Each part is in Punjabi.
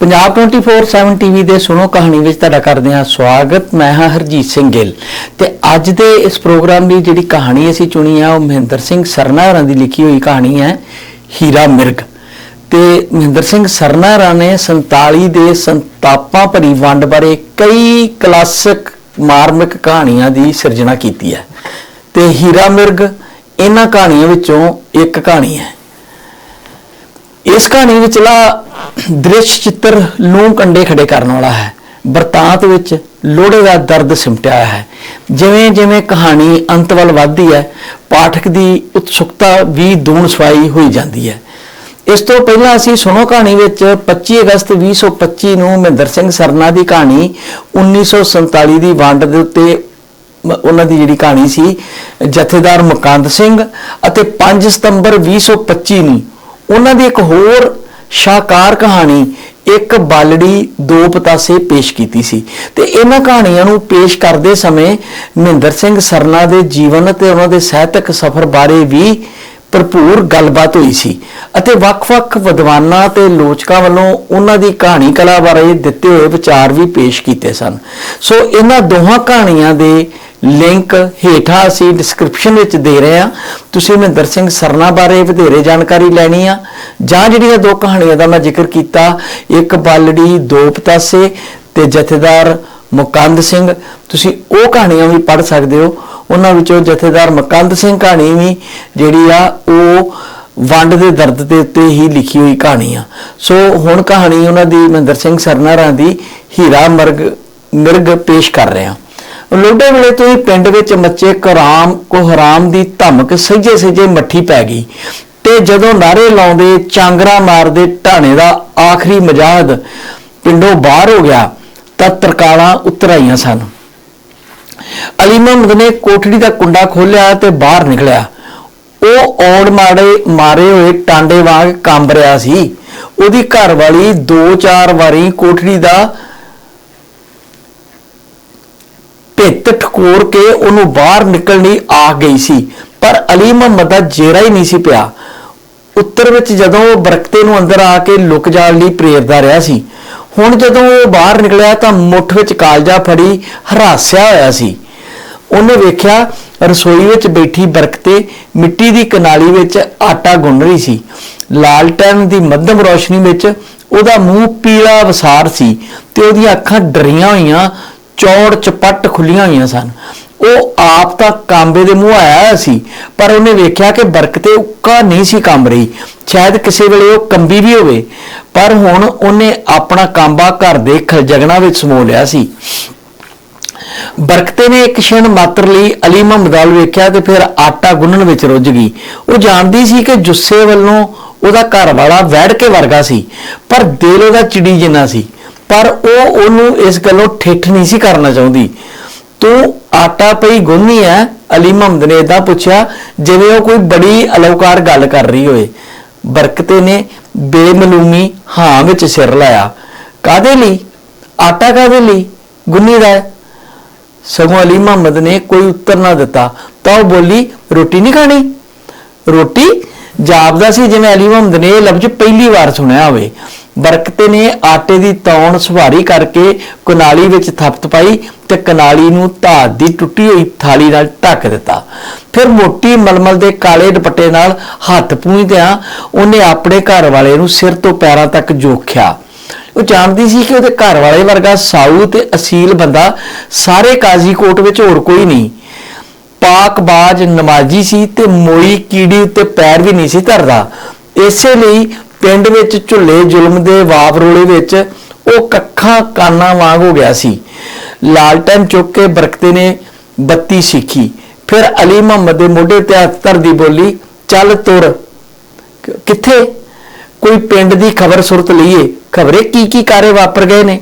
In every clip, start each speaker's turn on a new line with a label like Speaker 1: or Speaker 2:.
Speaker 1: ਪੰਜਾਬ 24/7 ਟੀਵੀ ਦੇ ਸੁਣੋ ਕਹਾਣੀ ਵਿੱਚ ਤੁਹਾਡਾ ਕਰਦੇ ਹਾਂ ਸਵਾਗਤ। ਮੈਂ ਹਾਂ ਹਰਜੀਤ ਸਿੰਘ ਗਿੱਲ। ਤੇ ਅੱਜ ਦੇ ਇਸ ਪ੍ਰੋਗਰਾਮ ਦੀ ਜਿਹੜੀ ਕਹਾਣੀ ਅਸੀਂ ਚੁਣੀ ਆ, ਉਹ ਮਹਿੰਦਰ ਸਿੰਘ ਸਰਨਾ ਹੋਰਾਂ ਦੀ ਲਿਖੀ ਹੋਈ ਕਹਾਣੀ ਹੈ, ਹੀਰਾ ਮਿਰਗ। ਤੇ ਮਹਿੰਦਰ ਸਿੰਘ ਸਰਨਾ ਹੋਰਾਂ ਨੇ 47 ਦੇ ਸੰਤਾਪਾਂ ਭਰੀ ਵੰਡ ਬਾਰੇ ਕਈ ਕਲਾਸਿਕ ਮਾਰਮਿਕ ਕਹਾਣੀਆਂ ਦੀ ਸਿਰਜਣਾ ਕੀਤੀ ਹੈ। ਤੇ ਹੀਰਾ ਮਿਰਗ ਇਹਨਾਂ ਕਹਾਣੀਆਂ ਵਿੱਚੋਂ ਇੱਕ ਕਹਾਣੀ ਹੈ। ਇਸ ਕਹਾਣੀ ਵਿਚਲਾ ਦ੍ਰਿਸ਼ ਚਿੱਤਰ ਲੂੰ ਕੰਡੇ ਖੜੇ ਕਰਨ ਵਾਲਾ ਹੈ। ਵਰਤਾਂਤ ਵਿੱਚ ਲੋੜੇ ਦਾ ਦਰਦ ਸਿਮਟਿਆ ਹੈ। ਜਿਵੇਂ ਜਿਵੇਂ ਕਹਾਣੀ ਅੰਤ ਵੱਲ ਵੱਧਦੀ ਹੈ, ਪਾਠਕ ਦੀ ਉਤਸੁਕਤਾ ਵੀ ਦੂਣ ਸਵਾਈ ਹੋਈ ਜਾਂਦੀ ਹੈ। ਇਸ ਤੋਂ ਪਹਿਲਾਂ ਅਸੀਂ ਸੁਣੋ ਕਹਾਣੀ ਵਿੱਚ 25 ਅਗਸਤ 2025 ਨੂੰ ਮਹਿੰਦਰ ਸਿੰਘ ਸਰਨਾ ਦੀ ਕਹਾਣੀ 1947 ਦੀ ਵੰਡ ਦੇ ਉੱਤੇ ਉਹਨਾਂ ਦੀ ਜਿਹੜੀ ਕਹਾਣੀ ਸੀ, ਜਥੇਦਾਰ ਮੁਕੰਦ ਸਿੰਘ ਅਤੇ 5 ਸਤੰਬਰ 2025 ਨੂੰ ਉਹਨਾਂ ਦੀ ਇੱਕ ਹੋਰ ਸ਼ਾਕਾਰ ਕਹਾਣੀ, ਇੱਕ ਬਾਲੜੀ ਦੋ ਪਤਾਸੇ ਪੇਸ਼ ਕੀਤੀ ਸੀ। ਤੇ ਇਹਨਾਂ ਕਹਾਣੀਆਂ ਨੂੰ ਪੇਸ਼ ਕਰਦੇ ਸਮੇਂ ਮਹਿੰਦਰ ਸਿੰਘ ਸਰਨਾ ਦੇ ਜੀਵਨ ਤੇ ਉਹਨਾਂ ਦੇ ਸਾਹਿਤਕ ਸਫ਼ਰ ਬਾਰੇ ਵੀ ਭਰਪੂਰ ਗੱਲਬਾਤ ਹੋਈ ਸੀ ਅਤੇ ਵੱਖ-ਵੱਖ ਵਿਦਵਾਨਾਂ ਤੇ ਲੋਚਕਾਂ ਵੱਲੋਂ ਉਹਨਾਂ ਦੀ ਕਹਾਣੀ ਕਲਾ ਬਾਰੇ ਦਿੱਤੇ ਹੋਏ ਵਿਚਾਰ ਵੀ ਪੇਸ਼ ਕੀਤੇ ਸਨ। ਸੋ ਇਹਨਾਂ ਦੋਹਾਂ ਕਹਾਣੀਆਂ ਦੇ ਲਿੰਕ ਹੇਠਾਂ ਅਸੀਂ ਡਿਸਕ੍ਰਿਪਸ਼ਨ ਵਿੱਚ ਦੇ ਰਹੇ ਹਾਂ। ਤੁਸੀਂ ਮਹਿੰਦਰ ਸਿੰਘ ਸਰਨਾ ਬਾਰੇ ਵਧੇਰੇ ਜਾਣਕਾਰੀ ਲੈਣੀ ਆ। ਜਾਂ ਜਿਹੜੀਆਂ ਦੋ ਕਹਾਣੀਆਂ ਦਾ ਮੈਂ ਜ਼ਿਕਰ ਕੀਤਾ, ਇੱਕ ਬਾਲੜੀ, ਦੋ ਪਤਾਸੇ ਤੇ ਜਥੇਦਾਰ ਮੁਕੰਦ ਸਿੰਘ। ਤੁਸੀਂ ਉਹ ਕਹਾਣੀਆਂ ਵੀ ਪੜ੍ਹ ਸਕਦੇ ਹੋ। ਉਹਨਾਂ ਵਿੱਚੋਂ ਜਥੇਦਾਰ ਮੁਕੰਦ ਸਿੰਘ ਕਹਾਣੀ ਵੀ ਜਿਹੜੀ ਆ, ਉਹ ਵੰਡ ਦੇ ਦਰਦ ਦੇ ਉੱਤੇ ਹੀ ਲਿਖੀ ਹੋਈ ਕਹਾਣੀ ਆ। ਸੋ ਹੁਣ ਕਹਾਣੀ ਉਹਨਾਂ ਦੀ ਮਹਿੰਦਰ ਸਿੰਘ ਸਰਨਾ ਰਾਂ ਦੀ ਹੀਰਾ ਮਰਗ ਮਿਰਗ ਪੇਸ਼ ਕਰ ਰਹੇ ਹਾਂ। ਲੋਡੇ ਵੇਲੇ ਤੋਂ ਹੀ ਪਿੰਡ ਵਿੱਚ ਮੱਚੇ ਕਰਾਮ ਕੋ ਦੀ ਧਮਕ ਸਹਿਜੇ ਸਹਿਜੇ ਮੱਠੀ ਪੈ ਗਈ ਤੇ ਜਦੋਂ ਨਾਰੇ ਲਾਉਂਦੇ ਚਾਂਗਰਾ ਮਾਰਦੇ ਢਾਣੇ ਦਾ ਆਖਰੀ ਮਜਾਦ ਪਿੰਡੋਂ ਬਾਹਰ ਹੋ ਗਿਆ ਤਾਂ ਤਰਕਾਲਾਂ ਉਤਰ ਸਨ। ਅਲੀ ਮੁਹੰਮਦ ਨੇ ਕੋਠੜੀ ਦਾ ਕੁੰਡਾ ਖੋਲ੍ਹਿਆ ਤੇ ਬਾਹਰ ਨਿਕਲਿਆ। ਉਹ ਔੜ ਮਾੜੇ ਮਾਰੇ ਹੋਏ ਟਾਂਡੇ ਵਾਂਗ ਕੰਬ ਰਿਹਾ ਸੀ। ਉਹਦੀ ਘਰ ਵਾਲੀ ਦੋ ਚਾਰ ਵਾਰੀ ਕੋਠੜੀ ਦਾ ਭਿੱਤ ਠਕੋਰ ਕੇ ਉਹਨੂੰ ਬਾਹਰ ਨਿਕਲਣੀ ਆ ਗਈ ਸੀ। ਪਰ ਅਲੀ ਮੁਹੰਮਦ ਦਾ ਜੇਰਾ ਹੀ ਨਹੀਂ ਸੀ ਪਿਆ। ਉੱਤਰ ਵਿੱਚ ਜਦੋਂ ਉਹ ਬਰਕਤੇ ਨੂੰ ਅੰਦਰ ਆ ਕੇ ਲੁਕ ਜਾਣ ਲਈ ਪ੍ਰੇਰਦਾ ਰਿਹਾ ਸੀ। ਹੁਣ ਜਦੋਂ ਉਹ ਬਾਹਰ ਨਿਕਲਿਆ ਤਾਂ ਮੁੱਠ ਵਿੱਚ ਕਾਲਜਾ ਫੜੀ ਹਰਾਸਿਆ ਹੋਇਆ ਸੀ। ਉਹਨੇ ਵੇਖਿਆ ਰਸੋਈ ਵਿੱਚ ਬੈਠੀ ਬਰਕਤੇ ਮਿੱਟੀ ਦੀ ਕਨਾਲੀ ਵਿੱਚ ਆਟਾ ਗੁੰਨ ਰਹੀ ਸੀ। ਲਾਲਟਨ ਦੀ ਮੱਧਮ ਰੋਸ਼ਨੀ ਵਿੱਚ ਉਹਦਾ ਮੂੰਹ ਪੀਲਾ ਵਸਾਰ ਸੀ ਤੇ ਉਹਦੀਆਂ ਅੱਖਾਂ ਡਰੀਆਂ ਹੋਈਆਂ ਚੌੜ ਚਪੱਟ ਖੁੱਲੀਆਂ ਹੋਈਆਂ ਸਨ। ਉਹ ਆਪ ਤਾਂ ਕਾਂਬੇ ਦੇ ਮੂੰਹ ਆਇਆ ਸੀ, ਪਰ ਉਹਨੇ ਵੇਖਿਆ ਕਿ ਬਰਕਤੇ ਉੱਕਾ ਨਹੀਂ ਸੀ ਕੰਬ ਰਹੀ। ਸ਼ਾਇਦ ਕਿਸੇ ਵੇਲੇ ਉਹ ਕੰਬੀ ਵੀ ਹੋਵੇ। ਪਰ ਹੁਣ ਉਹਨੇ ਆਪਣਾ ਕਾਂਬਾ ਘਰ ਦੇ ਖਲਜਗਣਾ ਵਿੱਚ ਸਮੋ ਲਿਆ ਸੀ। ਬਰਕਤੇ ਨੇ ਇੱਕ ਛਿਣ ਮਾਤਰ ਲਈ ਅਲੀ ਮੁਹੰਮਦ ਵੇਖਿਆ ਤੇ ਫਿਰ ਆਟਾ ਗੁੰਨਣ ਵਿੱਚ ਰੁੱਝ ਗਈ। ਉਹ ਜਾਣਦੀ ਸੀ ਕਿ ਜੁੱਸੇ ਵੱਲੋਂ ਉਹਦਾ ਘਰ ਵਾਲਾ ਵੈੜ ਕੇ ਵਰਗਾ ਸੀ, ਪਰ ਦਿਲ ਉਹਦਾ ਚਿੜੀ ਜਿੰਨਾ ਸੀ। ਪਰ ਉਹ ਉਹਨੂੰ ਇਸ ਗੱਲੋਂ ਠਿੱਠ ਨਹੀਂ ਸੀ ਕਰਨਾ ਚਾਹੁੰਦੀ। ਤੂੰ ਆਟਾ ਪਈ ਗੁੰਨੀ ਐ, ਅਲੀ ਮੁਹੰਮਦ ਨੇ ਇਦਾਂ ਪੁੱਛਿਆ, ਜਿਵੇਂ ਉਹ ਕੋਈ ਬੜੀ ਅਲੌਕਾਰ ਗੱਲ ਕਰ ਰਹੀ ਹੋਵੇ। ਬਰਕਤੇ ਨੇ ਬੇਮਲੂਮੀ ਹਾਂ ਵਿੱਚ ਸਿਰ ਲਾਇਆ। ਕਾਦੇ ਲਈ? ਆਟਾ ਕਾਦੇ ਲਈ? ਗੁੰਨੀ ਦਾ ਸਗੋਂ ਅਲੀ ਮੁਹੰਮਦ ਨੇ ਕੋਈ ਉੱਤਰ ਨਾ ਦਿੱਤਾ। ਤਾਂ ਉਹ ਬੋਲੀ, ਰੋਟੀ ਨਹੀਂ ਖਾਣੀ? ਰੋਟੀ? ਜਾਪਦਾ ਸੀ ਜਿਵੇਂ ਅਲੀ ਮੁਹੰਮਦ ਨੇ ਇਹ ਲਫ਼ਜ਼ ਪਹਿਲੀ ਵਾਰ ਸੁਣਿਆ ਹੋਵੇ। ਬਰਕਤੇ ਨੇ ਆਟੇ ਦੀ ਤੌਣ ਸੁਭਾਰੀ ਕਰਕੇ ਕਨਾਲੀ ਵਿੱਚ ਥਪਤ ਪਾਈ ਤੇ ਕਨਾਲੀ ਨੂੰ ਧਾਤ ਦੀ ਟੁੱਟੀ ਹੋਈ ਥਾਲੀ ਨਾਲ ਢੱਕ ਦਿੱਤਾ। ਫਿਰ ਮੋਟੀ ਮਲਮਲ ਦੇ ਕਾਲੇ ਦੁਪੱਟੇ ਨਾਲ ਹੱਥ ਪੂੰਝਦਿਆਂ ਉਹਨੇ ਆਪਣੇ ਘਰ ਵਾਲੇ ਨੂੰ ਸਿਰ ਤੋਂ ਪੈਰਾਂ ਤੱਕ ਜੋਖਿਆ। ਉਹ ਜਾਣਦੀ ਸੀ ਕਿ ਉਹਦੇ ਘਰ ਵਾਲੇ ਵਰਗਾ ਸਾਊ ਤੇ ਅਸੀਲ ਬੰਦਾ ਸਾਰੇ ਕਾਜੀਕੋਟ ਵਿੱਚ ਹੋਰ ਕੋਈ ਨਹੀਂ। ਪਾਕਬਾਜ਼ ਨਮਾਜ਼ੀ ਸੀ ਤੇ ਮੋਈ ਕੀੜੀ ਉੱਤੇ ਪੈਰ ਵੀ ਨਹੀਂ ਸੀ ਧਰਦਾ। ਇਸੇ ਲਈ ਪਿੰਡ ਵਿੱਚ ਝੁੱਲੇ ਜ਼ੁਲਮ ਦੇ ਵਾਪ ਰੋਲੇ ਵਿੱਚ ਉਹ ਕੱਖਾਂ ਕਾਨਾਂ ਵਾਂਗ ਹੋ ਗਿਆ ਸੀ। ਲਾਲਟਨ ਚੁੱਕ ਕੇ ਬਰਕਤੇ ਨੇ ਬੱਤੀ ਸਿੱਖੀ। ਫਿਰ ਅਲੀ ਮੁਹੰਮਦ ਦੇ ਮੋਢੇ ਤੇ ਹੱਥ ਧਰਦੀ ਬੋਲੀ, ਚੱਲ ਤੁਰ। ਕਿੱਥੇ? ਕੋਈ ਪਿੰਡ ਦੀ ਖਬਰ ਸੁਰਤ ਲਈਏ। ਖਬਰੇ ਕੀ ਕੀ ਕਾਰੇ ਵਾਪਰ ਗਏ ਨੇ?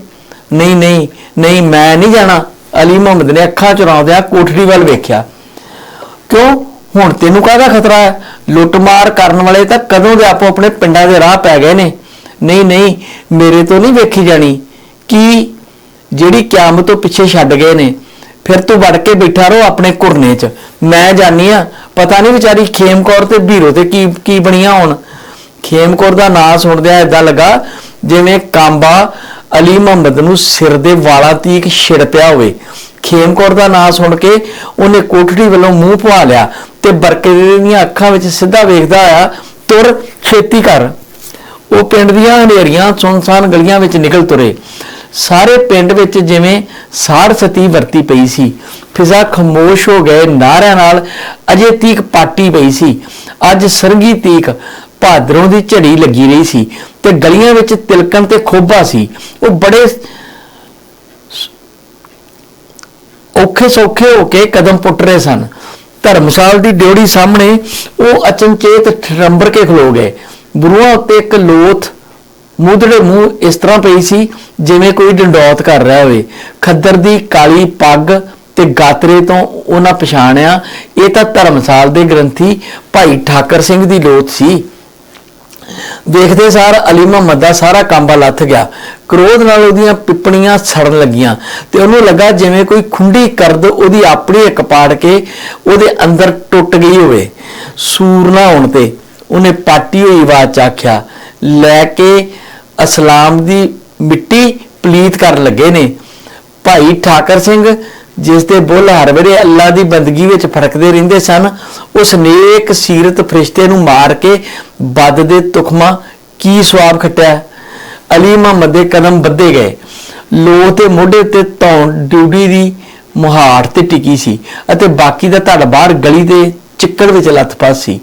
Speaker 1: ਨਹੀਂ ਨਹੀਂ ਨਹੀਂ, ਮੈਂ ਨਹੀਂ ਜਾਣਾ। ਅਲੀ ਮੁਹੰਮਦ ਨੇ ਅੱਖਾਂ ਚੁਰਾਉਂਦਿਆਂ ਕੋਠੜੀ ਵੱਲ ਵੇਖਿਆ। ਕਿਉਂ? ਹੁਣ ਤੈਨੂੰ ਕਾਹਦਾ ਖਤਰਾ ਹੈ? ਲੁੱਟਮਾਰ ਕਰਨ ਵਾਲੇ ਤਾਂ ਕਦੋਂ ਦੇ ਆਪੋ ਆਪਣੇ ਪਿੰਡਾਂ ਦੇ ਰਾਹ ਪੈ ਗਏ ਨੇ? ਨਹੀਂ ਨਹੀਂ, ਮੇਰੇ ਤੋਂ ਨਹੀਂ ਵੇਖੀ ਜਾਣੀ। ਕਿ ਜਿਹੜੀ ਕਿਆਮਤ ਤੋਂ ਪਿੱਛੇ ਛੱਡ ਗਏ ਨੇ? ਫਿਰ ਤੂੰ ਵੜ ਕੇ ਬੈਠਾ ਰਹੋ ਆਪਣੇ ਘੁਰਨੇ 'ਚ। ਮੈਂ ਜਾਣੀ ਆ, ਪਤਾ ਨਹੀਂ ਵਿਚਾਰੀ ਖੇਮਕੌਰ ਤੇ ਬੀਰੋ ਤੇ ਕੀ ਕੀ ਬਣੀਆਂ ਹੁਣ। ਖੇਮਕੌਰ ਦਾ ਨਾਂ ਸੁਣਦਿਆਂ ਏਦਾਂ ਲੱਗਾ ਜਿਵੇਂ ਕਾਂਬਾ ਅਲੀ ਮੁਹੰਮਦ ਨੂੰ ਸਿਰ ਦੇ ਵਾਲਾਂ ਤੀਕ ਛਿੜ ਪਿਆ ਹੋਵੇ। ਖੇਮਕੌਰ ਦਾ ਨਾਂ ਸੁਣ ਕੇ ਉਹਨੇ ਕੋਠੜੀ ਵੱਲੋਂ ਮੂੰਹ ਪਵਾ ਲਿਆ। ਤੇ ਬਰਕੇ ਦੀਆਂ ਅੱਖਾਂ ਵਿੱਚ ਸਿੱਧਾ ਵੇਖਦਾ ਆਇਆ ਤੁਰ ਛੇਤੀ ਕਰ। ਉਹ ਪਿੰਡ ਦੀਆਂ ਹਨੇਰੀਆਂ, ਸੁਨਸਾਨ ਗਲੀਆਂ ਵਿੱਚ ਨਿਕਲ ਤੁਰੇ। ਸਾਰੇ ਪਿੰਡ ਵਿੱਚ ਜਿਵੇਂ ਸਾੜ ਸਤੀ ਵਰਤੀ ਪਈ ਸੀ। ਫਿਜ਼ਾ ਖਮੋਸ਼ ਹੋ ਗਏ ਨਾਰਿਆਂ ਨਾਲ ਅਜੇ ਤੀਕ ਪਾਟੀ ਪਈ ਸੀ। ਅੱਜ ਸਰਗੀ ਤੀਕ ਭਾਦਰੋਂ ਦੀ ਝੜੀ ਲੱਗੀ ਰਹੀ ਸੀ ਤੇ ਗਲੀਆਂ ਵਿੱਚ ਤਿਲਕਣ ਤੇ ਖੋਬਾ ਸੀ। ਉਹ ਬੜੇ ਔਖੇ ਸੌਖੇ ਹੋ ਕੇ ਕਦਮ ਪੁੱਟ ਰਹੇ ਸਨ। ਧਰਮਸਾਲ ਦੀ ਡਿਉੜੀ ਸਾਹਮਣੇ ਉਹ ਅਚਨਚੇਤ ਠਰੰਬਰ ਕੇ ਖਲੋ ਗਏ। ਬਰੂਹਾਂ ਉੱਤੇ ਇੱਕ ਲੋਥ ਮੂਧੜੇ ਮੂੰਹ ਇਸ ਤਰ੍ਹਾਂ ਪਈ ਸੀ ਜਿਵੇਂ ਕੋਈ ਡੰਡੌਤ ਕਰ ਰਿਹਾ ਹੋਵੇ। ਖੱਦਰ ਦੀ ਕਾਲੀ ਪੱਗ ਤੇ ਗਾਤਰੇ ਤੋਂ ਉਹਨਾਂ ਪਛਾਣਿਆ, ਇਹ ਤਾਂ ਧਰਮਸਾਲ ਦੇ ਗ੍ਰੰਥੀ ਭਾਈ ਠਾਕਰ ਸਿੰਘ ਦੀ ਲੋਥ ਸੀ। ਦੇਖਦੇ ਸਾਰ ਅਲੀ ਮੁਹੰਮਦ ਦਾ ਸਾਰਾ ਕਾਂਬਾ ਲੱਥ ਗਿਆ। ਕ੍ਰੋਧ ਨਾਲ ਉਹਦੀਆਂ ਪਿੱਪਣੀਆਂ ਸੜਨ ਲੱਗੀਆਂ ਤੇ ਉਹਨੂੰ ਲੱਗਾ ਜਿਵੇਂ ਕੋਈ ਖੁੰਡੀ ਕਰਦ ਉਹਦੀ ਆਪਣੀ ਇੱਕ ਪਾੜ ਕੇ ਉਹਦੇ ਅੰਦਰ ਟੁੱਟ ਗਈ ਹੋਵੇ। ਸੂਰ ਨਾ ਹੋਣ ਤੇ ਉਹਨੇ ਪਾਟੀ ਹੋਈ ਆਵਾਜ਼ ਚ ਆਖਿਆ, ਲੈ ਕੇ ਅਸਲਾਮ ਦੀ ਮਿੱਟੀ ਪਲੀਤ ਕਰਨ ਲੱਗੇ ਨੇ। ਭਾਈ ਠਾਕਰ ਸਿੰਘ ਜਿਸ ਦੇ ਬੁੱਲ ਹਰ ਵੇਲੇ ਅੱਲਾ ਦੀ ਬੰਦਗੀ ਵਿੱਚ ਫੜਕਦੇ ਰਹਿੰਦੇ ਸਨ, ਉਸ ਨੇਕ ਸੀਰਤ ਫਰਿਸ਼ਤੇ ਨੂੰ ਮਾਰ ਕੇ ਬਦ ਦੇ ਤੁਖਮਾ ਕੀ ਸਵਾਬ ਖਟਿਆ? ਅਲੀ ਮੁਹੰਮਦ ਦੇ ਕਦਮ ਵੱਧੇ ਗਏ। ਲੋ ਤੇ ਮੋਢੇ ਤੇ ਧੌਣ ਡਿਊਟੀ ਦੀ ਮੁਹਾਰ ਤੇ ਟਿਕੀ ਸੀ ਅਤੇ ਬਾਕੀ ਦਾ ਧੜ ਬਾਹਰ ਗਲੀ ਦੇ ਚਿੱਕੜ ਵਿੱਚ ਲੱਥ ਪੱਸ। ਸੀ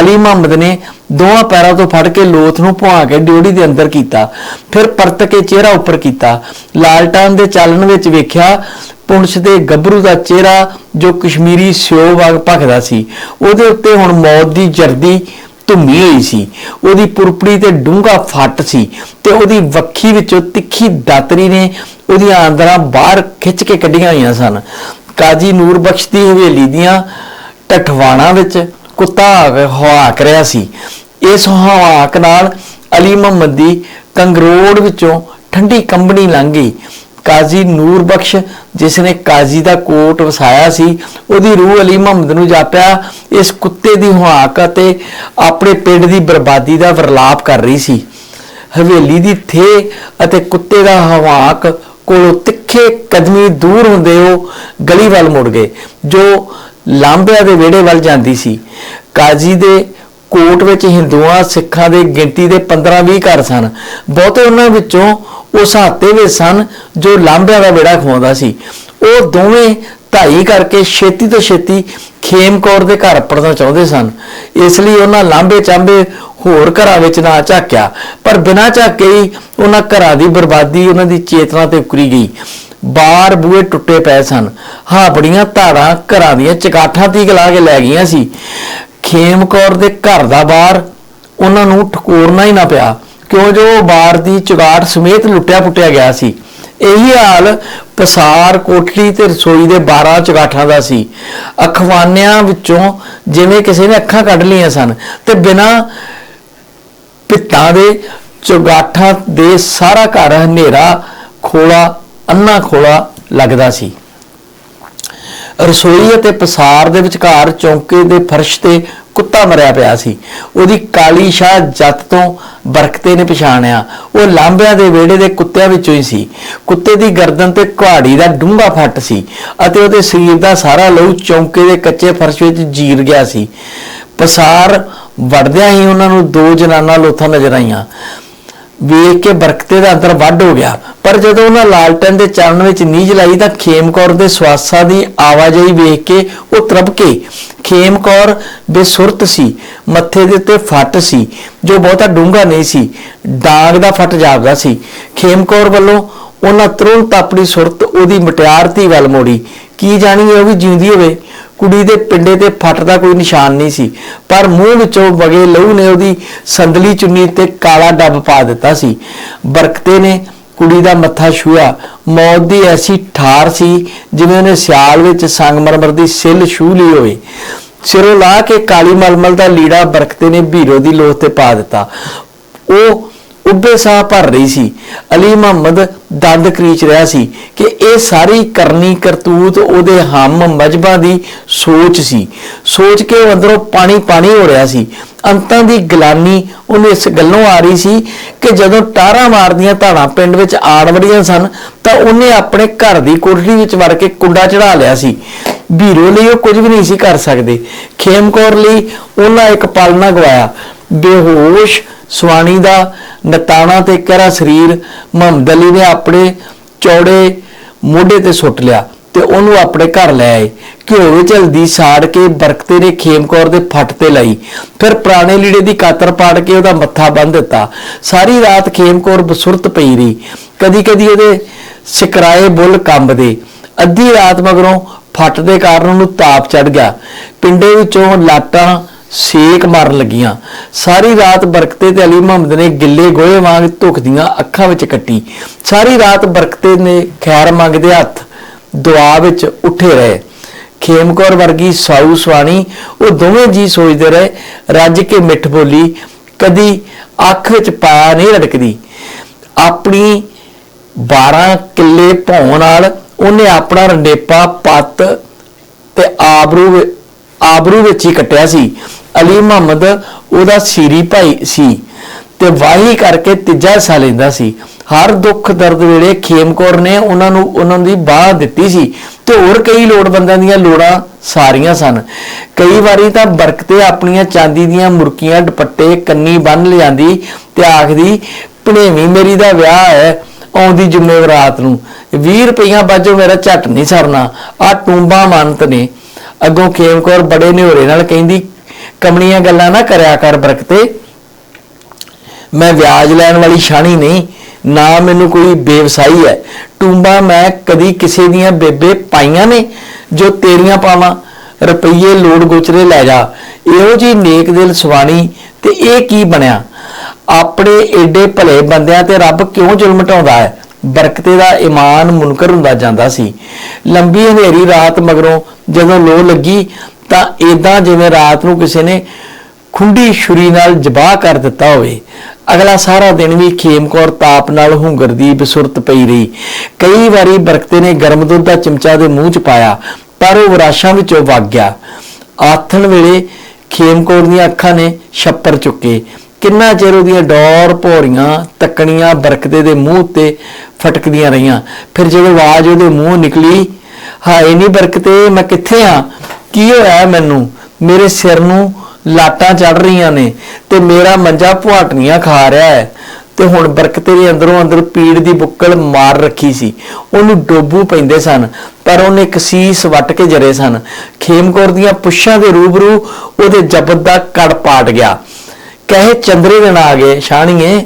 Speaker 1: ਅਲੀ ਮੁਹੰਮਦ ਨੇ ਦੋਹਾਂ ਪੈਰਾਂ ਤੋਂ ਫੜ ਕੇ ਲੋਥ ਨੂੰ ਭੁਆ ਕੇ ਡਿਊਟੀ ਦੇ ਅੰਦਰ ਕੀਤਾ, ਫਿਰ ਪਰਤ ਕੇ ਚਿਹਰਾ ਉੱਪਰ ਕੀਤਾ। ਲਾਲਟਾਨ ਦੇ ਚਾਲਣ ਵਿੱਚ ਵੇਖਿਆ, ਪੁੰਛ ਦੇ ਗੱਭਰੂ ਦਾ ਚਿਹਰਾ ਜੋ ਕਸ਼ਮੀਰੀ ਸਿਓ ਵਾਂਗ ਭਖਦਾ ਸੀ। ਉਹਦੇ ਉੱਤੇ ਹੁਣ ਮੌਤ ਦੀ ਜਰਦੀ ਧੁੰਮੀ ਹੋਈ ਸੀ। ਉਹਦੀ ਪੁਰਪੜੀ ਤੇ ਡੂੰਘਾ ਫੱਟ ਸੀ ਤੇ ਉਹਦੀ ਵੱਖੀ ਵਿੱਚੋਂ ਤਿੱਖੀ ਦਾਤਰੀ ਨੇ ਉਹਦੀਆਂ ਆਂਦਰਾਂ ਬਾਹਰ ਖਿੱਚ ਕੇ ਕੱਢੀਆਂ ਹੋਈਆਂ ਸਨ। ਕਾਜੀ ਨੂਰ ਬਖਸ਼ ਦੀ ਹਵੇਲੀ ਦੀਆਂ ਟਠਵਾਣਾ ਵਿੱਚ ਕੁੱਤਾ ਹਵਾਕ ਰਿਹਾ ਸੀ। ਇਸ ਹਵਾਕ ਨਾਲ ਅਲੀ ਮੁਹੰਮਦ ਦੀ ਕੰਗਰੋੜ ਵਿੱਚੋਂ ਠੰਡੀ ਕੰਬਣੀ ਲੰਘ ਗਈ। ਕਾਜ਼ੀ ਨੂਰ ਬਖਸ਼, ਜਿਸ ਨੇ ਕਾਜ਼ੀ ਦਾ ਕੋਟ ਵਸਾਇਆ ਸੀ, ਉਹਦੀ ਰੂਹ ਅਲੀ ਮੁਹੰਮਦ ਨੂੰ ਜਾਪਿਆ। ਇਸ ਕੁੱਤੇ ਦੀ ਹੁਹਾਕ ਅਤੇ ਆਪਣੇ ਪਿੰਡ ਦੀ ਬਰਬਾਦੀ ਦਾ ਵਰਲਾਪ ਕਰ ਰਹੀ ਸੀ। ਹਵੇਲੀ ਦੀ ਥੇ ਅਤੇ ਕੁੱਤੇ ਦਾ ਹਵਾਕ ਕੋਲੋਂ ਤਿੱਖੇ ਕਦਮੀ ਦੂਰ ਹੁੰਦੇ ਉਹ ਗਲੀ ਵੱਲ ਮੁੜ ਗਏ, ਜੋ ਲਾਂਬਿਆਂ ਦੇ ਵਿਹੜੇ ਵੱਲ ਜਾਂਦੀ ਸੀ। ਕਾਜ਼ੀ ਦੇ ਕੋਟ ਵਿੱਚ ਹਿੰਦੂਆਂ, ਸਿੱਖਾਂ ਦੇ ਗਿਣਤੀ ਦੇ 15-20 ਘਰ ਸਨ। ਬਹੁਤੇ ਉਹਨਾਂ ਵਿੱਚੋਂ ਉਸ ਹਾਤੇ ਵਿੱਚ ਸਨ ਜੋ ਲਾਂਬਿਆਂ ਦਾ ਵਿਹੜਾ ਖਵਾਉਂਦਾ ਸੀ। ਉਹ ਦੋਵੇਂ ਢਾਈ ਕਰਕੇ ਛੇਤੀ ਤੋਂ ਛੇਤੀ ਖੇਮਕੌਰ ਦੇ ਘਰ ਪੜਨਾ ਚਾਹੁੰਦੇ ਸਨ। ਇਸ ਲਈ ਉਹਨਾਂ ਲਾਂਬੇ ਚਾਂਬੇ ਹੋਰ ਘਰਾਂ ਵਿੱਚ ਨਾ ਝਾਕਿਆ। ਪਰ ਬਿਨਾਂ ਝਾਕੇ ਹੀ ਉਹਨਾਂ ਘਰਾਂ ਦੀ ਬਰਬਾਦੀ, ਉਹਨਾਂ ਦੀ ਚੇਤਨਾ ਤੇ ਉਕਰੀ ਗਈ। ਬਾਰ ਬੂਹੇ ਟੁੱਟੇ ਪਏ ਸਨ। ਹਾਪੜੀਆਂ ਧਾਰਾਂ ਘਰਾਂ ਦੀਆਂ ਚਕਾਠਾਂ ਤੀਕ ਲਾ ਕੇ ਲੈ ਗਈਆਂ ਸੀ। ਖੇਮਕੌਰ ਦੇ ਘਰ ਦਾ ਬਾਰ ਉਹਨਾਂ ਨੂੰ ਠਕੋਰਨਾ ਹੀ ਨਾ ਪਿਆ। ਕਿਉਂ ਜੋ ਬਾਰ ਦੀ ਚੁਗਾਟ ਸਮੇਤ ਲੁੱਟਿਆ ਪੁੱਟਿਆ ਗਿਆ ਸੀ। ਇਹੀ ਹਾਲ ਪਸਾਰ, ਕੋਠੜੀ ਤੇ ਰਸੋਈ ਦੇ 12 ਚਗਾਠਾਂ ਦਾ ਸੀ। ਅਖਵਾਨਿਆਂ ਵਿੱਚੋਂ ਜਿਵੇਂ ਕਿਸੇ ਨੇ ਅੱਖਾਂ ਕੱਢ ਲਈਆਂ ਸਨ ਤੇ ਬਿਨਾਂ ਪਿੱਤਾਂ ਦੇ ਚੁਗਾਠਾਂ ਦੇ ਸਾਰਾ ਘਰ ਹਨੇਰਾ, ਖੋਲਾ ਅੰਨਾ ਖੋਲਾ ਲੱਗਦਾ ਸੀ। ਰਸੋਈ ਅਤੇ ਪਸਾਰ ਦੇ ਵਿਚਕਾਰ ਚੌਂਕੇ ਦੇ ਫਰਸ਼ ਤੇ ਕੁੱਤਾ ਮਰਿਆ ਪਿਆ ਸੀ। ਉਹਦੀ ਕਾਲੀ ਸ਼ਾਹ ਜੱਤ ਤੋਂ ਬਰਕਤੇ ਨੇ ਪਛਾਣਿਆ। ਉਹ ਲਾਂਬਿਆਂ ਦੇ ਵਿਹੜੇ ਦੇ ਕੁੱਤਿਆਂ ਵਿੱਚੋਂ ਹੀ ਸੀ। ਕੁੱਤੇ ਦੀ ਗਰਦਨ ਤੇ ਕੁਹਾੜੀ ਦਾ ਡੂੰਘਾ ਫੱਟ ਸੀ ਅਤੇ ਉਹਦੇ ਸਰੀਰ ਦਾ ਸਾਰਾ ਲਹੂ ਚੌਂਕੇ ਦੇ ਕੱਚੇ ਫਰਸ਼ ਵਿੱਚ ਜੀਰ ਗਿਆ ਸੀ। ਪਸਾਰ ਵੜਦਿਆਂ ਹੀ ਉਹਨਾਂ ਨੂੰ ਦੋ ਜਨਾਨਾ ਲੋਥਾਂ ਨਜ਼ਰ ਆਈਆਂ। ਵੇਖ ਕੇ ਬਰਕਤੇ ਦਾ ਅੰਦਰ ਵੱਡ ਹੋ ਗਿਆ। ਪਰ ਜਦੋਂ ਉਹਨਾਂ ਲਾਲਟਨ ਦੇ ਚਰਨ ਵਿੱਚ ਨੀਝ ਲਾਈ ਤਾਂ ਖੇਮਕੌਰ ਦੇ ਸਵਾਸਾਂ ਦੀ ਆਵਾਜਾਈ ਵੇਖ ਕੇ ਉਹ ਤਰਪਕੇ ਖੇਮਕੌਰ ਬੇਸੁਰਤ ਸੀ, ਮੱਥੇ ਦੇ ਉੱਤੇ ਫੱਟ ਸੀ, ਜੋ ਬਹੁਤਾ ਡੂੰਘਾ ਨਹੀਂ ਸੀ, ਡਾਂਗ ਦਾ ਫੱਟ ਜਾਪਦਾ ਸੀ। ਖੇਮਕੌਰ ਵੱਲੋਂ ਉਹਨਾਂ ਤੁਰੰਤ ਆਪਣੀ ਸੁਰਤ ਉਹਦੀ ਮਟਿਆਰ ਧੀ ਵੱਲ ਮੋੜੀ। ਕੀ ਜਾਣੀ ਉਹ ਵੀ ਜਿਉਂਦੀ ਹੋਵੇ? ਕੁੜੀ ਦੇ ਪਿੰਡੇ ਤੇ ਫੱਟ ਦਾ ਕੋਈ ਨਿਸ਼ਾਨ ਨਹੀਂ ਸੀ, ਪਰ ਮੂੰਹ ਵਿੱਚੋਂ ਵਗੇ ਲਹੂ ਨੇ ਉਹਦੀ ਸੰਦਲੀ ਚੁੰਨੀ ਤੇ ਕਾਲਾ ਡੱਬ ਪਾ ਦਿੱਤਾ ਸੀ। ਬਰਕਤੇ ਨੇ ਕੁੜੀ ਦਾ ਮੱਥਾ ਛੂਆ। ਮੌਤ ਦੀ ਐਸੀ ਠਾਰ ਸੀ ਜਿਵੇਂ ਉਹਨੇ ਸਿਆਲ ਵਿੱਚ ਸੰਗਮਰਮਰ ਦੀ ਸਿੱਲ ਛੂ ਲਈ ਹੋਵੇ। ਸਿਰੋਂ ਲਾ ਕੇ ਕਾਲੀ ਮਲਮਲ ਦਾ ਲੀੜਾ ਬਰਕਤੇ ਨੇ ਭੀਰੋ ਦੀ ਲੋਥ ਤੇ ਪਾ ਦਿੱਤਾ। ਉਹ ਉੱਭੇ ਸਾਹ ਭਰ ਰਹੀ ਸੀ। ਅਲੀ ਮੁਹੰਮਦ ਦੰਦ ਕਰੀਚ ਰਿਹਾ ਸੀ ਕਿ ਇਹ ਸਾਰੀ ਕਰਨੀ ਕਰਤੂਤ ਉਹਦੇ ਹਮ ਮਜਬਾ ਦੀ ਸੋਚ ਸੀ। ਸੋਚ ਕੇ ਉਹ ਅੰਦਰੋਂ ਪਾਣੀ ਪਾਣੀ ਹੋ ਰਿਹਾ ਸੀ। ਅੰਤਾਂ ਦੀ ਗਲਾਨੀ ਉਹਨੂੰ ਇਸ ਗੱਲੋਂ ਆ ਰਹੀ ਸੀ ਕਿ ਜਦੋਂ ਟਾਰਾਂ ਮਾਰਦੀਆਂ ਧਾੜਾਂ ਪਿੰਡ ਵਿੱਚ ਆੜ ਵੜੀਆਂ ਸਨ, ਤਾਂ ਉਹਨੇ ਆਪਣੇ ਘਰ ਦੀ ਕੋਠੜੀ ਵਿੱਚ ਵੜ ਕੇ ਕੁੰਡਾ ਚੜਾ ਲਿਆ ਸੀ। ਵੀਰੋ ਲਈ ਉਹ ਕੁਝ ਵੀ ਨਹੀਂ ਸੀ ਕਰ ਸਕਦੇ। ਖੇਮਕੌਰ ਲਈ ਉਹਨਾਂ ਇੱਕ ਪਲ ਨਾ ਗਵਾਇਆ। ਬੇਹੋਸ਼ ਸੁਆਣੀ ਦਾ ਨਤਾਣਾ ਤੇ ਕਹਿਰਾ ਸਰੀਰ ਮੁਹੰਮਦ ਅਲੀ ਨੇ ਆਪਣੇ ਚੌੜੇ ਮੋਢੇ ਤੇ ਸੁੱਟ ਲਿਆ ਤੇ ਉਹਨੂੰ ਆਪਣੇ ਘਰ ਲੈ ਆਏ। ਘਿਓ ਵਿੱਚ ਹਲਦੀ ਸਾੜ ਕੇ ਬਰਕਤੇ ਨੇ ਖੇਮਕੌਰ ਦੇ ਫੱਟ ਤੇ ਲਈ। ਫਿਰ ਪੁਰਾਣੇ ਲੀੜੇ ਦੀ ਕਾਤਰ ਪਾੜ ਕੇ ਉਹਦਾ ਮੱਥਾ ਬੰਨ੍ਹ ਦਿੱਤਾ। ਸਾਰੀ ਰਾਤ ਖੇਮਕੌਰ ਬਸੁਰਤ ਪਈ ਰਹੀ। ਕਦੀ ਕਦੀ ਉਹਦੇ ਸਿਕਰਾਏ ਬੁੱਲ ਕੰਬਦੇ। ਅੱਧੀ ਰਾਤ ਮਗਰੋਂ ਫੱਟ ਦੇ ਕਾਰਨ ਉਹਨੂੰ ਤਾਪ ਚੜ ਗਿਆ। ਪਿੰਡੇ ਵਿੱਚੋਂ ਲਾਟਾਂ ਸੇਕ ਮਾਰਨ ਲੱਗੀਆਂ। ਸਾਰੀ ਰਾਤ ਬਰਕਤੇ ਤੇ ਅਲੀ ਮੁਹੰਮਦ ਨੇ ਗਿੱਲੇ ਗੋਹੇ ਵਾਂਗ ਧੁਖਦੀਆਂ ਅੱਖਾਂ ਵਿੱਚ ਕੱਟੀ। ਸਾਰੀ ਰਾਤ ਬਰਕਤੇ ਨੇ ਖੈਰ ਮੰਗਦੇ ਹੱਥ ਦੁਆ ਵਿੱਚ ਉੱਠੇ ਰਹੇ। ਖੇਮਕੌਰ ਵਰਗੀ ਸਾਊ ਸਵਾਣੀ, ਉਹ ਦੋਵੇਂ ਜੀ ਸੋਚਦੇ ਰਹੇ, ਰੱਜ ਕੇ ਮਿੱਠ ਬੋਲੀ, ਕਦੀ ਅੱਖ ਵਿੱਚ ਪਾਇਆ ਨਹੀਂ ਰੜਕਦੀ। ਆਪਣੀ 12 ਕਿੱਲੇ ਭੌਂ ਨਾਲ ਉਹਨੇ ਆਪਣਾ ਰੰਡੇਪਾ ਪੱਤ ਤੇ ਆਬਰੂ ਆਬਰੂ ਵਿੱਚ ਹੀ ਕੱਟਿਆ ਸੀ। ਅਲੀ ਮੁਹੰਮਦ ਉਹਦਾ ਸੀਰੀ ਭਾਈ ਸੀ ਤੇ ਵਾਹੀ ਕਰਕੇ ਤੀਜਾ ਹਿੱਸਾ ਲੈਂਦਾ ਸੀ। ਹਰ ਦੁੱਖ ਦਰਦ ਵੇਲੇ ਖੇਮਕੌਰ ਨੇ ਉਹਨਾਂ ਨੂੰ ਉਹਨਾਂ ਦੀ ਬਾਹ ਦਿੱਤੀ ਸੀ ਤੇ ਹੋਰ ਕਈ ਲੋੜਵੰਦਾਂ ਦੀਆਂ ਲੋੜਾਂ ਸਾਰੀਆਂ ਸਨ। ਕਈ ਵਾਰੀ ਤਾਂ ਬਰਕਤੇ ਆਪਣੀਆਂ ਚਾਂਦੀ ਦੀਆਂ ਮੁਰਕੀਆਂ, ਦੁਪੱਟੇ, ਕੰਨੀ ਬੰਨ ਲਿਆਂਦੀ ਤੇ ਆਖਦੀ, ਭਣੇਵੀਂ ਮੇਰੀ ਦਾ ਵਿਆਹ ਹੈ, ਆਉਂਦੀ ਜ਼ਿੰਮੇਵਾਰਾਤ ਨੂੰ। 20 ਰੁਪਈਆ ਬਾਜੋ ਮੇਰਾ ਝੱਟ ਨਹੀਂ ਸਰਨਾ। ਆ ਟੂੰਬਾ ਮੰਨਤ ਨੇ। ਅੱਗੋਂ ਖੇਮ ਕੌਰ ਬੜੇ ਨਿਹੋਰੇ ਨਾਲ ਕਹਿੰਦੀ, ਕਮਣੀਆਂ ਗੱਲਾਂ ਨਾ ਕਰਿਆ ਕਰ ਬਰਕਤੇ। ਮੈਂ ਵਿਆਜ ਲੈਣ ਵਾਲੀ ਸ਼ਾਣੀ ਨਹੀਂ, ਨਾ ਮੈਨੂੰ ਕੋਈ ਬੇਵਸਾਈ ਹੈ। ਟੂੰਬਾ ਮੈਂ ਕਦੀ ਕਿਸੇ ਦੀਆਂ ਬੇਬੇ ਪਾਈਆਂ ਨੇ, ਜੋ ਤੇਰੀਆਂ ਪਾਵਾਂ। ਰੁਪਈਏ ਲੋੜ ਗੋਚਰੇ ਲੈ ਜਾ। ਇਹੋ ਜੀ ਨੇਕ ਦਿਲ ਸਵਾਣੀ ਤੇ ਇਹ ਕੀ ਬਣਿਆ? ਆਪਣੇ ਏਡੇ ਭਲੇ ਬੰਦਿਆਂ ਤੇ ਰੱਬ ਕਿਉਂ ਜ਼ੁਲਮ ਢਾਉਂਦਾ ਹੈ? ਬਰਕਤੇ ਦਾ ਇਮਾਨ ਮੁਨਕਰ ਹੁੰਦਾ ਜਾਂਦਾ ਸੀ। ਲੰਬੀ ਹਨੇਰੀ ਰਾਤ ਮਗਰੋਂ ਜਦੋਂ ਲੋ ਲੱਗੀ ਤਾਂ ਏਦਾਂ ਜਿਵੇਂ ਰਾਤ ਨੂੰ ਕਿਸੇ ਨੇ ਖੁੰਡੀ ਛੁਰੀ ਨਾਲ ਜਬਾਹ ਕਰ ਦਿੱਤਾ ਹੋਵੇ। ਅਗਲਾ ਸਾਰਾ ਦਿਨ ਵੀ ਖੇਮਕੌਰ ਤਾਪ ਨਾਲ ਹੁੰਗਰ ਦੀ ਬਸੁਰਤ ਪਈ ਰਹੀ। ਕਈ ਵਾਰੀ ਬਰਕਤੇ ਨੇ ਗਰਮ ਦੁੱਧ ਦਾ ਚਮਚਾ ਦੇ ਮੂੰਹ 'ਚ ਪਾਇਆ, ਪਰ ਉਹ ਵਿਰਾਸ਼ਾਂ ਵਿੱਚੋਂ ਵਗ ਗਿਆ। ਆਥਣ ਵੇਲੇ ਖੇਮਕੌਰ ਦੀਆਂ ਅੱਖਾਂ ਨੇ ਛੱਪਰ ਚੁੱਕੇ। ਕਿੰਨਾ ਚਿਰ ਉਹਦੀਆਂ ਡੌਰ ਭੋਰੀਆਂ ਤੱਕਣੀਆਂ ਬਰਕਤੇ ਦੇ ਮੂੰਹ ਤੇ ਫਟਕਦੀਆਂ ਰਹੀਆਂ। ਫਿਰ ਜਦੋਂ ਆਵਾਜ਼ ਉਹਦੇ ਮੂੰਹ ਨਿਕਲੀ, ਹਾਏ ਨਹੀਂ ਬਰਕਤੇ, ਮੈਂ ਕਿੱਥੇ ਆ? ਕੀ ਹੋਇਆ ਮੈਨੂੰ? ਮੇਰੇ ਸਿਰ ਨੂੰ ਲਾਟਾਂ ਚੜ ਰਹੀਆਂ ਨੇ ਤੇ ਮੇਰਾ ਮੰਜਾ ਪੁਆਟਣੀਆਂ ਖਾ ਰਿਹਾ ਹੈ। ਤੇ ਹੁਣ ਬਰਕਤੇ ਦੇ ਅੰਦਰੋਂ ਅੰਦਰ ਪੀੜ ਦੀ ਬੁੱਕਲ ਮਾਰ ਰੱਖੀ ਸੀ। ਉਹਨੂੰ ਡੋਬੂ ਪੈਂਦੇ ਸਨ, ਪਰ ਉਹਨੇ ਕਸੀਸ ਵੱਟ ਕੇ ਜਰੇ ਸਨ। ਖੇਮਕੌਰ ਦੀਆਂ ਪੁੱਛਾਂ ਦੇ ਰੂਬਰੂ ਉਹਦੇ ਜਬਤ ਦਾ ਕੜ ਪਾਟ ਗਿਆ। ਕਹੇ ਚੰਦਰੇ ਦਿਨ ਆ ਗਏ ਸ਼ਾਣੀਏ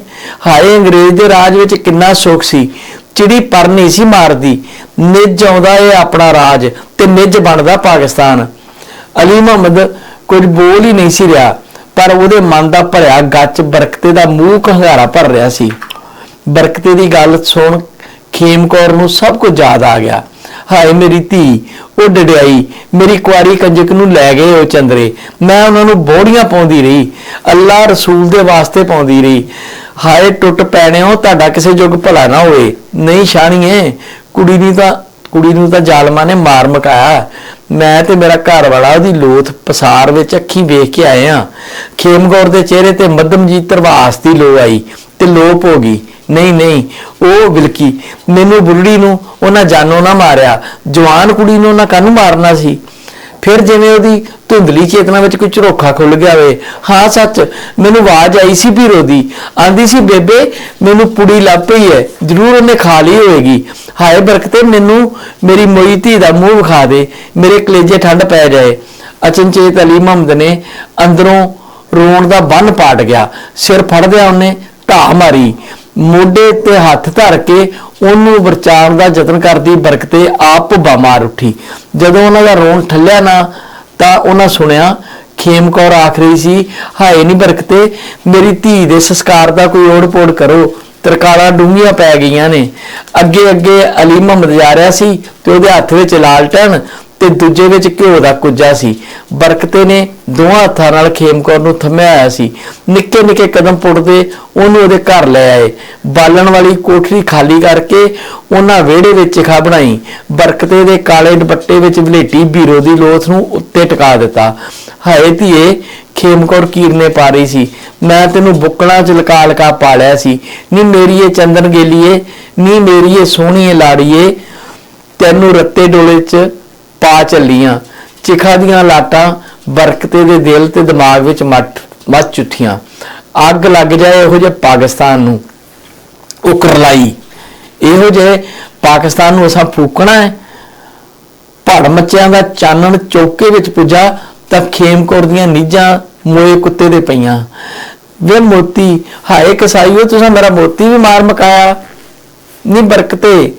Speaker 1: ਹਾਏ ਅੰਗਰੇਜ਼ ਦੇ ਰਾਜ ਵਿੱਚ ਕਿੰਨਾ ਸੁੱਖ ਸੀ, ਚਿੜੀ ਪਰ ਨਹੀਂ ਸੀ ਮਾਰਦੀ, ਨਿੱਜ ਆਉਂਦਾ ਇਹ ਆਪਣਾ ਰਾਜ ਤੇ ਨਿੱਜ ਬਣਦਾ ਪਾਕਿਸਤਾਨ। ਅਲੀ ਮੁਹੰਮਦ ਕੁਝ ਬੋਲ ਹੀ ਨਹੀਂ ਸੀ ਰਿਹਾ, ਪਰ ਉਹਦੇ ਮਨ ਦਾ ਭਰਿਆ ਗੱਚ ਬਰਕਤੇ ਦਾ ਮੂੰਹ ਘੰਗਾਰਾ ਭਰ ਰਿਹਾ ਸੀ। ਬਰਕਤੇ ਦੀ ਗੱਲ ਸੁਣ ਖੇਮਕੌਰ ਨੂੰ ਸਭ ਕੁਝ ਯਾਦ ਆ ਗਿਆ। ਹਾਏ ਮੇਰੀ ਧੀ, ਉਹ ਡਡਿਆਈ, ਮੇਰੀ ਕੁਆਰੀ ਕੰਜਕ ਨੂੰ ਲੈ ਗਏ ਉਹ ਚੰਦਰੇ। ਮੈਂ ਉਹਨਾਂ ਨੂੰ ਬੋੜੀਆਂ ਪਾਉਂਦੀ ਰਹੀ, ਅੱਲਾ ਰਸੂਲ ਦੇ ਵਾਸਤੇ ਪਾਉਂਦੀ ਰਹੀ। ਹਾਏ ਟੁੱਟ ਪੈਣਿਓ, ਤੁਹਾਡਾ ਕਿਸੇ ਜੁਗ ਭਲਾ ਨਾ ਹੋਏ ਨਹੀਂ ਸ਼ਾਣੀਏ, ਕੁੜੀ ਨਹੀਂ ਤਾਂ, ਕੁੜੀ ਨੂੰ ਤਾਂ ਜ਼ਾਲਮਾਂ ਨੇ ਮਾਰ ਮਕਾਇਆ। ਮੈਂ ਤੇ ਮੇਰਾ ਘਰ ਵਾਲਾ ਉਹਦੀ ਲੋਥ ਪਸਾਰ ਵਿੱਚ ਅੱਖੀ ਵੇਖ ਕੇ ਆਏ ਆ। ਖੇਮਗੌਰ ਦੇ ਚਿਹਰੇ ਤੇ ਮੱਧਮਜੀਤ ਤਰਵਾਸ ਦੀ ਲੋ ਆਈ ਤੇ ਲੋਪ ਹੋ ਗਈ। ਨਹੀਂ ਨਹੀਂ। ਉਹ ਬਿਲਕੀ ਮੈਨੂੰ ਬੁੱਢੜੀ ਨੂੰ ਉਹਨਾਂ ਜਾਨੋਂ ਨਾ ਮਾਰਿਆ। ਜਵਾਨ ਕੁੜੀ ਨੂੰ ਉਹਨਾਂ ਕਾਹਨੂੰ ਮਾਰਨਾ ਸੀ? ਫਿਰ ਜਿਵੇਂ ਉਹਦੀ ਧੁੰਦਲੀ ਚੇਤਨਾ ਵਿੱਚ ਕੋਈ ਝਰੋਖਾ ਖੁੱਲ ਗਿਆ ਵੇ। ਹਾਂ, ਸੱਚ, ਮੈਨੂੰ ਆਵਾਜ਼ ਆਈ ਸੀ ਭੀਰੋ ਦੀ। ਆਂਦੀ ਸੀ, ਬੇਬੇ, ਮੈਨੂੰ ਪੁੜੀ ਲੱਭ ਪਈ ਹੈ ਜ਼ਰੂਰ ਉਹਨੇ ਖਾ ਲਈ ਹੋਏਗੀ। ਹਾਏ, ਬਰਕਤੇ, ਮੈਨੂੰ ਮੇਰੀ ਮੋਈ ਧੀ ਦਾ ਮੂੰਹ ਵਿਖਾ ਦੇ। ਮੇਰੇ ਕਲੇਜੇ ਠੰਡ ਪੈ ਜਾਏ। ਅਚਨਚੇਤ ਅਲੀ ਮੁਹੰਮਦ ਨੇ ਅੰਦਰੋਂ ਰੋਣ ਦਾ ਬੰਨ ਪਾਟ ਗਿਆ। ਸਿਰ ਫੜਦਿਆਂ ਉਹਨੇ ਢਾਹ ਮਾਰੀ। ਮੋਢੇ ਤੇ ਹੱਥ ਧਰ ਕੇ ਉਹਨੂੰ ਵਰਚਾਉਣ ਦਾ ਯਤਨ ਕਰਦੀ, ਬਰਕਤੇ ਆਪ ਭੁੱਬਾ ਮਾਰ ਉੱਠੀ। ਜਦੋਂ ਉਹਨਾਂ ਦਾ ਰੋਣ ਠੱਲਿਆ ਨਾ, ਤਾਂ ਉਹਨਾਂ ਸੁਣਿਆ, ਖੇਮ ਕੌਰ ਆਖ ਰਹੀ ਸੀ, ਹਾਏ ਨਹੀਂ ਬਰਕਤੇ ਮੇਰੀ ਧੀ ਦੇ ਸੰਸਕਾਰ ਦਾ ਕੋਈ ਓੜ-ਪੋੜ ਕਰੋ, ਤਰਕਾਲਾਂ ਡੂੰਘੀਆਂ ਪੈ ਗਈਆਂ ਨੇ। ਅੱਗੇ ਅੱਗੇ ਅਲੀ ਮੁਹੰਮਦ ਜਾ ਰਿਹਾ ਸੀ ਤੇ ਉਹਦੇ ਹੱਥ ਵਿੱਚ ਲਾਲਟਨ ਤੇ ਦੂਜੇ ਵਿੱਚ ਘਿਓ ਦਾ ਕੁੱਜਾ ਸੀ। ਬਰਕਤੇ ਨੇ ਦੋਹਾਂ ਹੱਥਾਂ ਨਾਲ ਖੇਮਕੌਰ ਨੂੰ ਥੰਮਿਆ ਸੀ। ਨਿੱਕੇ ਨਿੱਕੇ ਕਦਮ ਪੁੱਟਦੇ ਉਹਨੂੰ ਉਹਦੇ ਘਰ ਲੈ ਆਏ। ਬਾਲਣ ਵਾਲੀ ਕੋਠੜੀ ਖਾਲੀ ਕਰਕੇ ਉਹਨਾਂ ਵਿਹੜੇ ਵਿੱਚ ਚਿਖਾ ਬਣਾਈ। ਬਰਕਤੇ ਦੇ ਕਾਲੇ ਦੁਪੱਟੇ ਵਿੱਚ ਵਲੇਟੀ ਬੀਰੋ ਦੀ ਲੋਥ ਨੂੰ ਉੱਤੇ ਟਿਕਾ ਦਿੱਤਾ। ਹਾਏ ਧੀਏ, ਖੇਮਕੌਰ ਕੀਰਨੇ ਪਾ ਰਹੀ ਸੀ। ਮੈਂ ਤੈਨੂੰ ਬੁੱਕਣਾ ਚ ਲਕਾ ਲਕਾ ਪਾਲਿਆ ਸੀ। ਨੀ ਮੇਰੀਏ ਚੰਦਨ ਗੇਲੀਏ, ਨੀ ਮੇਰੀਏ ਸੋਹਣੀਏ ਲਾੜੀਏ, ਤੈਨੂੰ ਰੱਤੇ ਡੋਲੇ ਚ ਪਾ ਚੱਲੀਆਂ ਚਿਖਾ ਦੀਆਂ ਲਾਟਾਂ ਬਰਕਤੇ ਦੇ ਦਿਲ ਤੇ ਦਿਮਾਗ ਵਿੱਚ ਮੱਠ, ਮੱਚ ਚੁੱਠੀਆਂ। ਅੱਗ ਲੱਗ ਜਾਏ ਇਹੋ ਜਿਹੇ ਪਾਕਿਸਤਾਨ ਨੂੰ। ਉਹ ਕਰਲਾਈ ਇਹੋ ਜਿਹੇ ਪਾਕਿਸਤਾਨ ਨੂੰ ਅਸਾਂ ਫੂਕਣਾ ਹੈ। ਭੜ ਮੱਚਿਆਂ ਦਾ ਚਾਨਣ ਚੌਕੇ ਵਿੱਚ ਪੁੱਜਾ ਤਾਂ ਖੇਮਕੌਰ ਦੀਆਂ ਨੀਝਾਂ ਮੋਏ ਕੁੱਤੇ ਦੇ ਪਈਆਂ। ਵੇ ਮੋਤੀ, ਹਾਏ ਕਸਾਈਓ ਤੁਸੀਂ ਮੇਰਾ ਮੋਤੀ ਵੀ ਮਾਰ ਮਕਾਇਆ। ਨੀ ਬਰਕਤੇ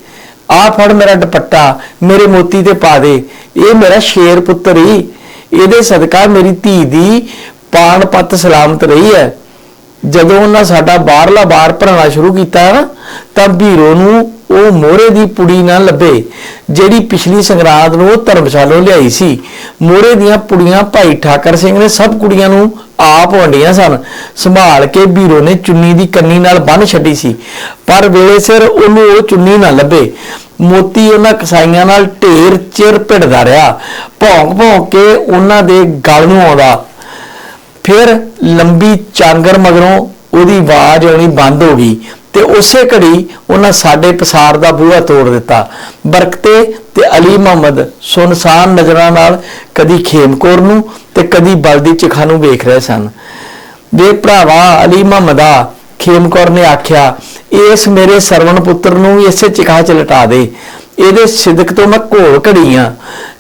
Speaker 1: ਆ ਫੜ ਮੇਰਾ ਦੁਪੱਟਾ, ਮੇਰੇ ਮੋਤੀ ਤੇ ਪਾ ਦੇ। ਇਹ ਮੇਰਾ ਸ਼ੇਰ ਪੁੱਤਰ ਹੀ ਇਹਦੇ ਸਦਕਾ ਮੇਰੀ ਧੀ ਦੀ ਪਾਣ ਪੱਤ ਸਲਾਮਤ ਰਹੀ ਹੈ। ਜਦੋਂ ਉਹਨਾਂ ਸਾਡਾ ਬਾਹਰਲਾ ਬਾਹਰ ਭਰਨਾ ਸ਼ੁਰੂ ਕੀਤਾ ਨਾ, ਤਾਂ ਵੀਰੋ ਨੂੰ ਉਹ ਮੋਹਰੇ ਦੀ ਪੁੜੀ ਨਾ ਲੱਭੇ, ਜਿਹੜੀ ਪਿਛਲੀ ਸੰਗਰਾਂਦ ਨੂੰ ਉਹ ਧਰਮਸ਼ਾਲੋਂ ਲਿਆਈ ਸੀ। ਮੋਹਰੇ ਦੀਆਂ ਪੁੜੀਆਂ ਭਾਈ ਠਾਕਰ ਸਿੰਘ ਨੇ ਸਭ ਕੁੜੀਆਂ ਨੂੰ ਆਪ ਵੰਡੀਆਂ ਸਨ। ਸੰਭਾਲ ਕੇ ਵੀਰੋ ਨੇ ਚੁੰਨੀ ਦੀ ਕੰਨੀ ਨਾਲ ਬੰਨ ਛੱਡੀ ਸੀ। ਪਰ ਵੇਲੇ ਸਿਰ ਉਹਨੂੰ ਉਹ ਚੁੰਨੀ ਨਾ ਲੱਭੇ। ਮੋਤੀ ਉਹਨਾਂ ਕਸਾਈਆਂ ਨਾਲ ਢੇਰ ਚਿਰ ਭਿੜਦਾ ਰਿਹਾ। ਭੌਂਕ ਭੌਂਕ ਕੇ ਉਹਨਾਂ ਦੇ ਗਲ ਨੂੰ ਆਉਂਦਾ। ਫਿਰ ਲੰਬੀ ਚਾਂਗਰ ਮਗਰੋਂ ਉਹਦੀ ਆਵਾਜ਼ ਆਉਣੀ ਬੰਦ ਹੋ ਗਈ। ਤੇ ਉਸੇ ਘੜੀ ਉਹਨਾਂ ਸਾਡੇ ਪਸਾਰ ਦਾ ਬੂਹਾ ਤੋੜ ਦਿੱਤਾ। ਬਰਕਤੇ ਤੇ ਅਲੀ ਮੁਹੰਮਦ ਸੁਨਸਾਨ ਨਜ਼ਰਾਂ ਨਾਲ ਕਦੀ ਖੇਮਕੌਰ ਨੂੰ ਤੇ ਕਦੀ ਬਲਦੀ ਚਿਖਾ ਨੂੰ ਵੇਖ ਰਹੇ ਸਨ। ਵੇ ਭਰਾਵਾ, ਅਲੀ ਮੁਹੰਮਦਾ ਖੇਮਕੌਰ ਨੇ ਆਖਿਆ, ਇਸ ਮੇਰੇ ਸਰਵਣ ਪੁੱਤਰ ਨੂੰ ਇਸੇ ਚਿਖਾ ਚ ਲਟਾ ਦੇ। ਇਹਦੇ ਸਿਦਕ ਤੋਂ ਮੈਂ ਘੋਲ ਘੜੀ ਆ।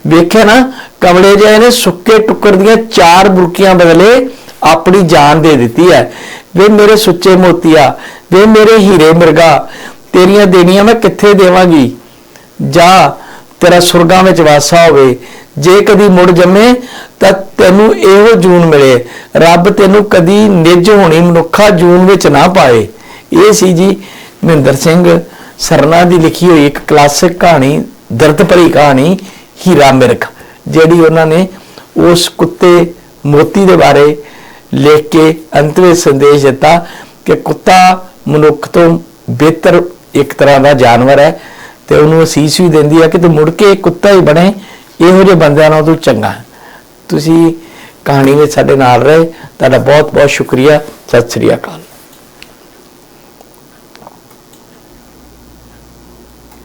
Speaker 1: ਵੇਖਿਆ ਨਾ, ਕਮਲੇ ਜਿਹੇ ਨੇ ਸੁੱਕੇ ਟੁੱਕਰ ਦੀਆਂ ਚਾਰ ਬੁਰਕੀਆਂ ਬਦਲੇ ਆਪਣੀ ਜਾਨ ਦੇ ਦਿੱਤੀ ਹੈ। ਵੇ ਮੇਰੇ ਸੁੱਚੇ ਮੋਤੀਆ ਵੇ ਮੇਰੇ ਹੀਰੇ ਮਿਰਗਾ, ਤੇਰੀਆਂ ਦੇਣੀਆਂ ਮੈਂ ਕਿੱਥੇ ਦੇਵਾਂਗੀ? ਜਾ, ਤੇਰਾ ਸੁਰਗਾਂ ਵਿੱਚ ਵਾਸਾ ਹੋਵੇ। ਜੇ ਕਦੀ ਮੁੜ ਜੰਮੇ, ਤਾਂ ਤੈਨੂੰ ਇਹੋ ਜੂਨ ਮਿਲੇ। ਰੱਬ ਤੈਨੂੰ ਕਦੀ ਨਿਜ ਹੋਣੀ ਮਨੁੱਖਾ ਜੂਨ ਵਿੱਚ ਨਾ ਪਾਏ। ਇਹ ਸੀ ਜੀ ਮਹਿੰਦਰ ਸਿੰਘ ਸਰਨਾ ਦੀ ਲਿਖੀ ਹੋਈ ਇੱਕ ਕਲਾਸਿਕ ਕਹਾਣੀ, ਦਰਦ ਭਰੀ ਕਹਾਣੀ, ਹੀਰਾ ਮਿਰਖ ਜਿਹੜੀ ਉਹਨਾਂ ਨੇ ਉਸ ਕੁੱਤੇ ਮੋਤੀ ਦੇ ਬਾਰੇ ਲਿਖ ਕੇ ਅੰਤ ਵਿੱਚ ਸੰਦੇਸ਼ ਦਿੱਤਾ ਕਿ ਕੁੱਤਾ ਮਨੁੱਖ ਤੋਂ ਬਿਹਤਰ ਇੱਕ ਤਰ੍ਹਾਂ ਦਾ ਜਾਨਵਰ ਹੈ ਤੇ ਉਹਨੂੰ ਅਸੀਸ ਵੀ ਦਿੰਦੀ ਹੈ ਕਿ ਤੂੰ ਮੁੜ ਕੇ ਕੁੱਤਾ ਹੀ ਬਣੇ, ਇਹੋ ਜਿਹੇ ਬੰਦਿਆਂ ਨਾਲ ਤੂੰ ਚੰਗਾ ਤੁਸੀਂ ਕਹਾਣੀ ਵਿੱਚ ਸਾਡੇ ਨਾਲ ਰਹੇ। ਤੁਹਾਡਾ ਬਹੁਤ ਬਹੁਤ ਸ਼ੁਕਰੀਆ। ਸਤਿ ਸ੍ਰੀ ਅਕਾਲ।